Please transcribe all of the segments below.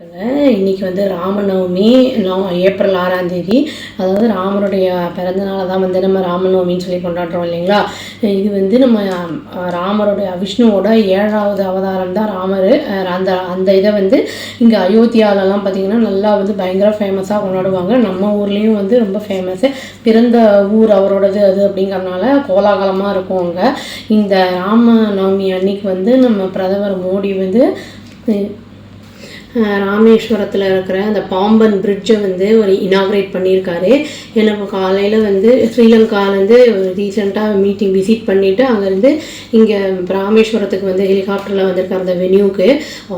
இன்னைக்கு வந்து ராமநவமி நவ ஏப்ரல் ஆறாம் தேதி. அதாவது ராமருடைய பிறந்தநாள் தான் வந்து நம்ம ராமநவமின்னு சொல்லி கொண்டாடுறோம் இல்லைங்களா? இது வந்து நம்ம ராமருடைய விஷ்ணுவோட ஏழாவது அவதாரம் தான் ராமர். அந்த அந்த இதை வந்து இங்கே அயோத்தியாவிலலாம் பார்த்தீங்கன்னா நல்லா வந்து பயங்கர ஃபேமஸாக கொண்டாடுவாங்க. நம்ம ஊர்லேயும் வந்து ரொம்ப ஃபேமஸ்ஸு பிறந்த ஊர் அவரோடது அது அப்படிங்கிறனால கோலாகலமாக இருக்கும் அங்கே. இந்த ராமநவமி அன்னைக்கு வந்து நம்ம பிரதமர் மோடி வந்து ராமேஸ்வரத்தில் இருக்கிற அந்த பாம்பன் பிரிட்ஜை வந்து ஒரு இனாக்ரேட் பண்ணியிருக்காரு. ஏன்னா காலையில் வந்து ஸ்ரீலங்காலேருந்து ரீசெண்டாக மீட்டிங் விசிட் பண்ணிவிட்டு அங்கேருந்து இங்கே ராமேஸ்வரத்துக்கு வந்து ஹெலிகாப்டரில் வந்திருக்கார் அந்த வென்யூக்கு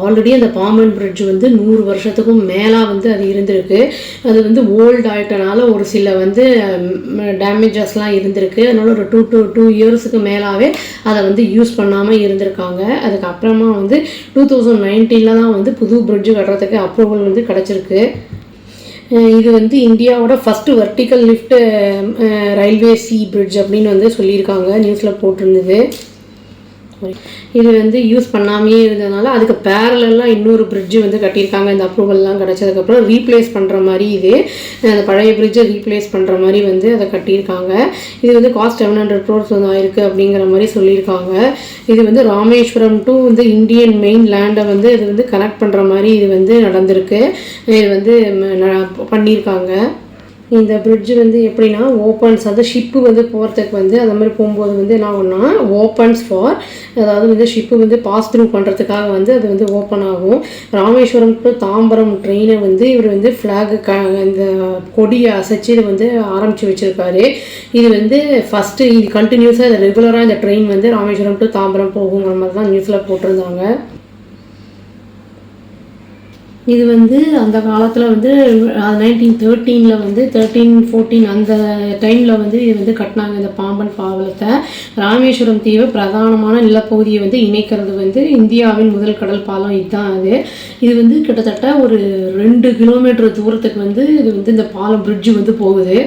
ஆல்ரெடி அந்த பாம்பன் பிரிட்ஜ் வந்து நூறு வருஷத்துக்கும் மேலாக வந்து அது இருந்திருக்கு. அது வந்து ஓல்ட் ஆகிட்டனால ஒரு சில வந்து டேமேஜஸ்லாம் இருந்திருக்கு. அதனால ஒரு டூ டூ டூ இயர்ஸுக்கு மேலாகவே அதை வந்து யூஸ் பண்ணாமல் இருந்திருக்காங்க. அதுக்கப்புறமா வந்து டூ தௌசண்ட் நைன்டீனில் தான் வந்து புது பிரிட்ஜ் கட்டுறதுக்கு அப்ரூவல் வந்து கிடச்சிருக்கு. இது வந்து இந்தியாவோட first vertical lift railway sea bridge அப்படின்னு வந்து சொல்லியிருக்காங்க நியூஸில் போட்டிருந்தது. இது வந்து யூஸ் பண்ணாமையே இருந்ததுனால அதுக்கு பேரலெல்லாம் இன்னொரு பிரிட்ஜ் வந்து கட்டியிருக்காங்க. இந்த அப்ரூவல்லாம் கிடச்சதுக்கப்புறம் ரீப்ளேஸ் பண்ணுற மாதிரி இது அந்த பழைய பிரிட்ஜை ரீப்ளேஸ் பண்ணுற மாதிரி வந்து அதை கட்டியிருக்காங்க. இது வந்து காஸ்ட் செவன் ஹண்ட்ரட் க்ரோர்ஸ் வந்து ஆயிருக்கு அப்படிங்கிற மாதிரி சொல்லியிருக்காங்க. இது வந்து ராமேஸ்வரம் டு வந்து இந்தியன் மெயின் லேண்டை வந்து இது வந்து கனெக்ட் பண்ணுற மாதிரி இது வந்து நடந்திருக்கு. இது வந்து ம, ந- பண்ணியிருக்காங்க. இந்த பிரிட்ஜ் வந்து எப்படின்னா ஓப்பன்ஸ் அதாவது ஷிப்பு வந்து போகிறதுக்கு வந்து அந்த மாதிரி போகும்போது வந்து என்ன ஆகும்னா ஓப்பன்ஸ் ஃபார் அதாவது வந்து ஷிப்பு வந்து பாஸ் த்ரூ பண்ணுறதுக்காக வந்து அது வந்து ஓப்பன் ஆகும். ராமேஸ்வரம் டு தாம்பரம் ட்ரெயினை வந்து இவர் வந்து ஃப்ளாகு க இந்த கொடியை அசைச்சு இதை வந்து ஆரம்பித்து வச்சுருக்காரு இது வந்து ஃபஸ்ட்டு இது கண்டினியூஸாக இந்த ரெகுலராக இந்த ட்ரெயின் வந்து ராமேஸ்வரம் டு தாம்பரம் போகுங்கிற மாதிரி தான் நியூஸில் போட்டிருந்தாங்க. இது வந்து அந்த காலத்தில் வந்து நைன்டீன் தேர்ட்டீனில் வந்து தேர்ட்டீன் ஃபோர்டீன் அந்த டைமில் வந்து இது வந்து கட்டினாங்க இந்த பாம்பன் பாவலத்தை. ராமேஸ்வரம் தீவு பிரதானமான நிலப்பகுதியை வந்து இணைக்கிறது வந்து இந்தியாவின் முதல் கடல் பாலம் இதுதான் அது. இது வந்து கிட்டத்தட்ட ஒரு ரெண்டு கிலோமீட்டர் தூரத்துக்கு வந்து இது வந்து இந்த பாலம் பிரிட்ஜ் வந்து போகுது.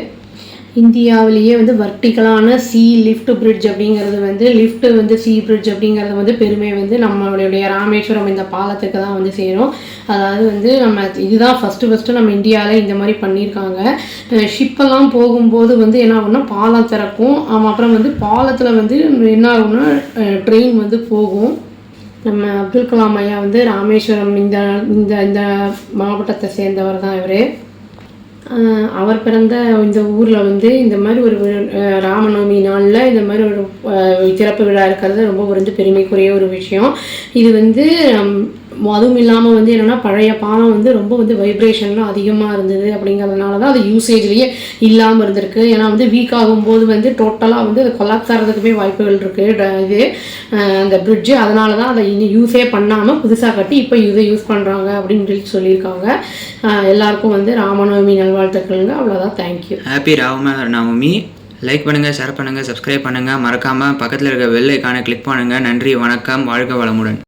இந்தியாவிலேயே வந்து வர்டிக்கலான சி லிஃப்ட் பிரிட்ஜ் அப்படிங்கிறது வந்து லிஃப்ட் வந்து சி பிரிட்ஜ் அப்படிங்கிறது வந்து பெருமை வந்து நம்மளுடைய ராமேஸ்வரம் இந்த பாலத்துக்கு தான் வந்து சேரும். அதாவது வந்து நம்ம இதுதான் ஃபஸ்ட்டு ஃபஸ்ட்டு நம்ம இந்தியாவில் இந்த மாதிரி பண்ணியிருக்காங்க. ஷிப்பெல்லாம் போகும்போது வந்து என்ன ஆகும்னா பாலம் திறக்கும். அப்புறம் வந்து பாலத்தில் வந்து என்ன ஆகும்னா ட்ரெயின் வந்து போகும். நம்ம அப்துல் கலாம் ஐயா வந்து ராமேஸ்வரம் இந்த இந்த இந்த மாவட்டத்தை சேர்ந்தவர் தான் இவர். அவர் பிறந்த இந்த ஊரில் வந்து இந்த மாதிரி ஒரு ராமநவமி நாளில் இந்த மாதிரி ஒரு சிறப்பு விழா இருக்கிறது ரொம்ப வந்து பெருமைக்குரிய ஒரு விஷயம். இது வந்து அதுவும் இல்லாமல் வந்து என்னென்னா பழைய பாலம் வந்து ரொம்ப வந்து வைப்ரேஷன்லாம் அதிகமாக இருந்தது அப்படிங்கிறதுனால தான் அது யூசேஜ்லேயே இல்லாமல் இருந்திருக்கு. ஏன்னா வந்து வீக் ஆகும்போது வந்து டோட்டலாக வந்து அது கொலாப்ஸ் ஆகிறதுக்குமே வாய்ப்புகள் இருக்குது இது அந்த பிரிட்ஜு அதனால தான் அதை இனி யூஸே பண்ணாமல் புதுசாக கட்டி இப்போ இதை யூஸ் பண்ணுறாங்க அப்படின்னு சொல்லி சொல்லியிருக்காங்க. எல்லாருக்கும் வந்து ராமநவமி நல்வாழ்த்துக்கள்ங்க. அவ்வளோதான் thank you happy Rama Navami like பண்ணுங்கள் ஷேர் பண்ணுங்கள் சப்ஸ்கிரைப் பண்ணுங்கள் மறக்காமல் பக்கத்தில் இருக்க வெள்ளைக்கான கிளிக் பண்ணுங்கள் நன்றி வணக்கம். வாழ்க வளமுடன்.